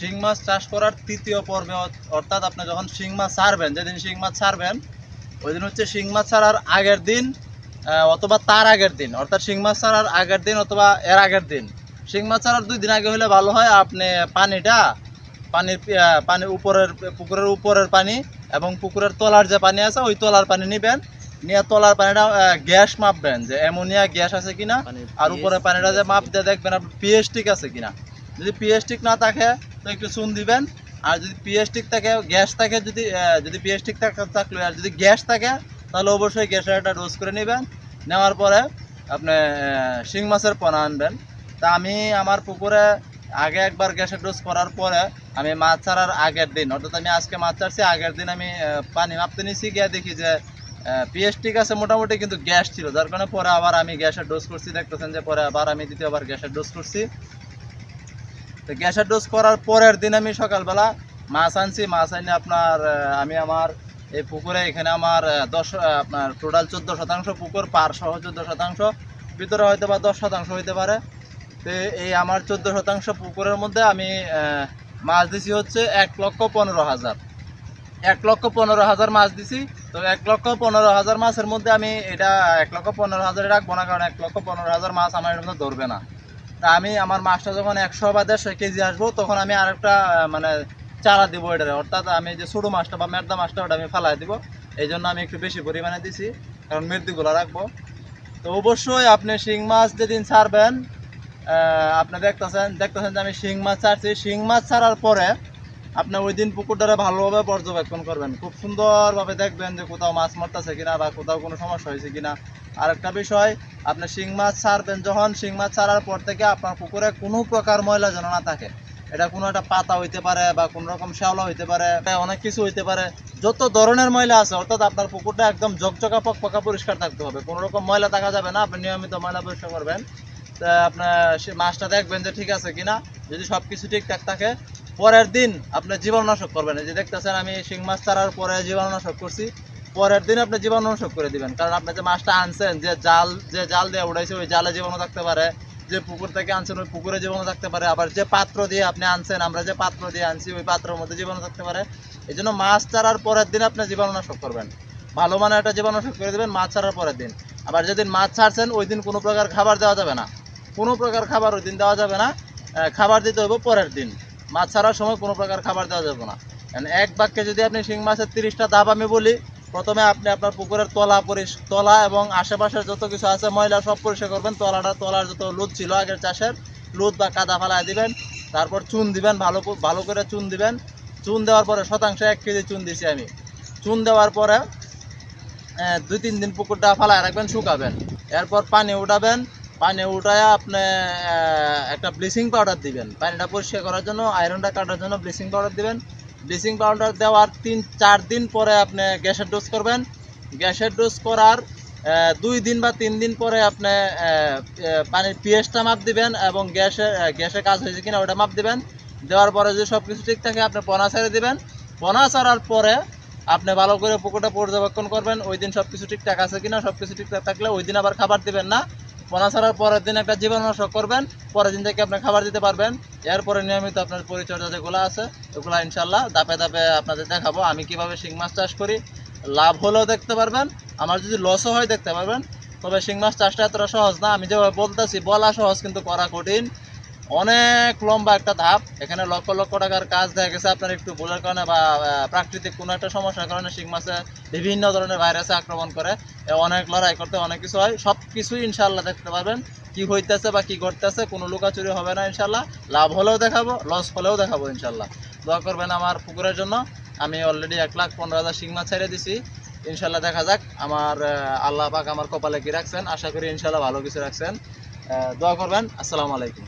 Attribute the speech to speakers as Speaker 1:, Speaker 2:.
Speaker 1: শিং মাছ চাষ করার তৃতীয় পর্বে অর্থাৎ আপনি যখন শিং মাছ ছাড়বেন যেদিন শিং মাছ ছাড়বেন ওই দিন হচ্ছে শিং মাছ ছাড়ার আগের দিন অথবা তার আগের দিন অর্থাৎ শিং মাছ ছাড়ার আগের দিন অথবা এর আগের দিন। শিং মাছ ছাড়ার দুই দিন আগে হলে ভালো হয় আপনি পানিটা পানির পি- আহ, পানির উপরের পুকুরের উপরের পানি এবং পুকুরের তলার যে পানি আছে ওই তলার পানি নেবেন। নিয়ে তলার পানিটা গ্যাস মাপবেন যে অ্যামোনিয়া গ্যাস আছে কিনা আর উপরের পানিটা যে মাপ দিয়ে দেখবেন আপনি পিএইচ ঠিক আছে কিনা। যদি পিএইচ ঠিক না থাকে তো একটু চুন দিবেন। আর যদি পিএইচ ঠিক থাকে, গ্যাস থাকে যদি যদি পিএইচ ঠিক থাকে থাকলে, আর যদি গ্যাস থাকে, তাহলে অবশ্যই গ্যাসের একটা ডোজ করে নেবেন। নেওয়ার পরে আপনি শিং মাছের পোনা আনবেন। তা আমি আমার পুকুরে আগে একবার গ্যাসের ডোজ করার পরে আমি মাছ ছাড়ার আগের দিন, অর্থাৎ আমি আজকে মাছ ছাড়ছি, আগের দিন আমি পানি মাপতে নিয়েছি গিয়ে দেখি যে পিএস ঠিক আছে মোটামুটি কিন্তু গ্যাস ছিল। যার কারণে পরে আবার আমি গ্যাসের ডোজ করছি। দেখতেছেন যে পরে আবার আমি দ্বিতীয়বার গ্যাসের ডোজ করছি। তো গ্যাসের ডোজ করার পরের দিন আমি সকালবেলা মাছ আনছি, মাছ আনি আপনার আমি আমার এই পুকুরে, এখানে আমার দশ আপনার টোটাল চোদ্দ শতাংশ পুকুর, পার সহ চোদ্দ শতাংশ। ভিতরে হয়তো বা দশ শতাংশ হইতে পারে। তো এই আমার চোদ্দ শতাংশ পুকুরের মধ্যে আমি মাছ দিছি হচ্ছে এক লক্ষ পনেরো হাজার। এক লক্ষ পনেরো হাজার মাছ দিছি। তো এক লক্ষ পনেরো হাজার মাছের মধ্যে আমি এটা এক লক্ষ পনেরো হাজারে রাখব না, কারণ এক লক্ষ পনেরো হাজার মাছ আমার এর মধ্যে ধরবে না। আমি আমার মাছটা যখন একশো বা দেড়শো কেজি আসব, তখন আমি আর একটা মানে চারা দিব এটারে অর্থাৎ আমি যে ছোটো মাছটা বা মেরদা মাছটা ওটা আমি ফেলাই দিব। এই জন্য আমি একটু বেশি পরিমাণে দিছি, কারণ মেরদিগুলো রাখব। তো অবশ্যই আপনি শিং মাছ যেদিন ছাড়বেন আপনি দেখতেছেন দেখতেছেন যে আমি শিং মাছ ছাড়ছি। শিং মাছ ছাড়ার পরে আপনি ওই দিন পুকুরটারে ভালোভাবে পর্যবেক্ষণ করবেন। খুব সুন্দরভাবে দেখবেন যে কোথাও মাছ মারতেছে কিনা বা কোথাও কোনো সমস্যা হয়েছে কিনা। আর একটা বিষয়, আপনি শিং মাছ ছাড়বেন, যখন শিং মাছ ছাড়ার পর থেকে আপনার পুকুরে কোনো প্রকার ময়লা যেন না থাকে। এটা কোনো একটা পাতা হইতে পারে বা কোনো রকম শ্যাওলা হইতে পারে অনেক কিছু হইতে পারে। যত ধরনের ময়লা আছে, অর্থাৎ আপনার পুকুরটা একদম ঝকঝকা পকপকা পরিষ্কার থাকতে হবে। কোনো রকম ময়লা থাকা যাবে না, আপনি নিয়মিত ময়লা পরিষ্কার করবেন। তা আপনার সে মাছটা দেখবেন যে ঠিক আছে কিনা। যদি সব কিছু ঠিকঠাক থাকে পরের দিন আপনি জীবাণুনাশক করবেন। যে দেখতেছেন আমি শিং মাছ ছাড়ার পরে জীবাণুনাশক করছি। পরের দিন আপনি জীবাণুনাশক করে দিবেন। কারণ আপনি যে মাছটা আনছেন, যে জাল যে জাল দিয়ে উড়াইছে, ওই জালে জীবাণু থাকতে পারে। যে পুকুর থেকে আনছেন, ওই পুকুরে জীবাণু থাকতে পারে। আবার যে পাত্র দিয়ে আপনি আনছেন, আমরা যে পাত্র দিয়ে আনছি, ওই পাত্রের মধ্যে জীবাণু থাকতে পারে। এই জন্য মাছ ছাড়ার পরের দিন আপনি জীবাণুনাশক করবেন। ভালো মানের একটা জীবাণুনাশক করে দেবেন মাছ ছাড়ার পরের দিন। আবার যেদিন মাছ ছাড়ছেন, ওই দিন কোনো প্রকার খাবার দেওয়া যাবে না। কোনো প্রকার খাবার ওই দিন দেওয়া যাবে না। খাবার দিতে হইব পরের দিন। মাছ ছাড়ার সময় কোনো প্রকার খাবার দেওয়া যাবে না। এক বাক্যে যদি আপনি শিং মাছের তিরিশটা ধাপ আমি বলি, প্রথমে আপনি আপনার পুকুরের তলা পরিষ তলা এবং আশেপাশের যত কিছু আছে, ময়লা সব পরিষ্কার করবেন। তলাটা তলার যত লুদ ছিল আগের চাষের লুদ বা কাদা ফালায় দিবেন। তারপর চুন দিবেন, ভালো ভালো করে চুন দিবেন। চুন দেওয়ার পরে শতাংশ এক কেজি চুন দিছি আমি। চুন দেওয়ার পরে দুই তিন দিন পুকুরটা ফালায় রাখবেন, শুকাবেন। এরপর পানি উঠাবেন। পানি উঠায় আপনি একটা ব্লিচিং পাউডার দিবেন। পানিটা পরিষ্কার করার জন্য আয়রনটা কাটার জন্য ব্লিচিং পাউডার দিবেন। ব্লিচিং পাউডার দেওয়ার তিন চার দিন পরে আপনি গ্যাসের ডোজ করবেন। গ্যাসের ডোজ করার দুই দিন বা তিন দিন পরে আপনি পানির পিএসটা মাপ দিবেন এবং গ্যাসের আহ, গ্যাসের কাজ হয়েছে কিনা ওটা মাপ দিবেন। দেওয়ার পরে যদি সব কিছু ঠিক থাকে আপনি পোনা ছেড়ে দিবেন। পোনা ছাড়ার পরে আপনি ভালো করে পুকুরটা পর্যবেক্ষণ করবেন। ওই দিন সব কিছু ঠিকঠাক আছে কিনা সব কিছু ঠিকঠাক থাকলে ওই দিন আবার খাবার দিবেন না। পোনা ছাড়ার পরের দিন একটা জীবাণুনাশক করবেন, পরের দিন থেকে আপনি খাবার দিতে পারবেন। এরপরে নিয়মিত আপনার পরিচর্যা যেগুলো আছে, ওগুলো ইনশাল্লাহ দাপে দাপে আপনাদের দেখাবো। আমি কীভাবে শিং মাছ চাষ করি, লাভ হলেও দেখতে পারবেন, আমার যদি লসও হয় দেখতে পারবেন। তবে শিং মাছ চাষটা এতটা সহজ না, আমি যেভাবে বলতেছি, বলা সহজ কিন্তু করা কঠিন। অনেক লম্বা একটা ধাপ। এখানে লক্ষ লক্ষ টাকার কাজ দেখা গেছে আপনার একটু ভুলের কারণে বা প্রাকৃতিক কোনো একটা সমস্যার কারণে শিং মাছে বিভিন্ন ধরনের ভাইরাসে আক্রমণ করে। অনেক লড়াই করতে অনেক কিছু হয়। সব কিছুই ইনশাল্লাহ দেখতে পারবেন। কি হইতেছে বা কি করতেছে কোনো লুকাচুরি হবে না ইনশাল্লাহ লাভ হলেও দেখাবো লস হলেও দেখাবো ইনশাল্লাহ দোয়া করবেন আমার পুকুরের জন্য। আমি অলরেডি এক লাখ পনেরো হাজার শিং মাছ ছেড়ে দিছি। ইনশাল্লাহ দেখা যাক। আমার আল্লাহ পাক আমার কপালে কি রাখছেন? আশা করি ইনশাল্লাহ ভালো কিছু রাখছেন। দোয়া করবেন। আসসালামু আলাইকুম।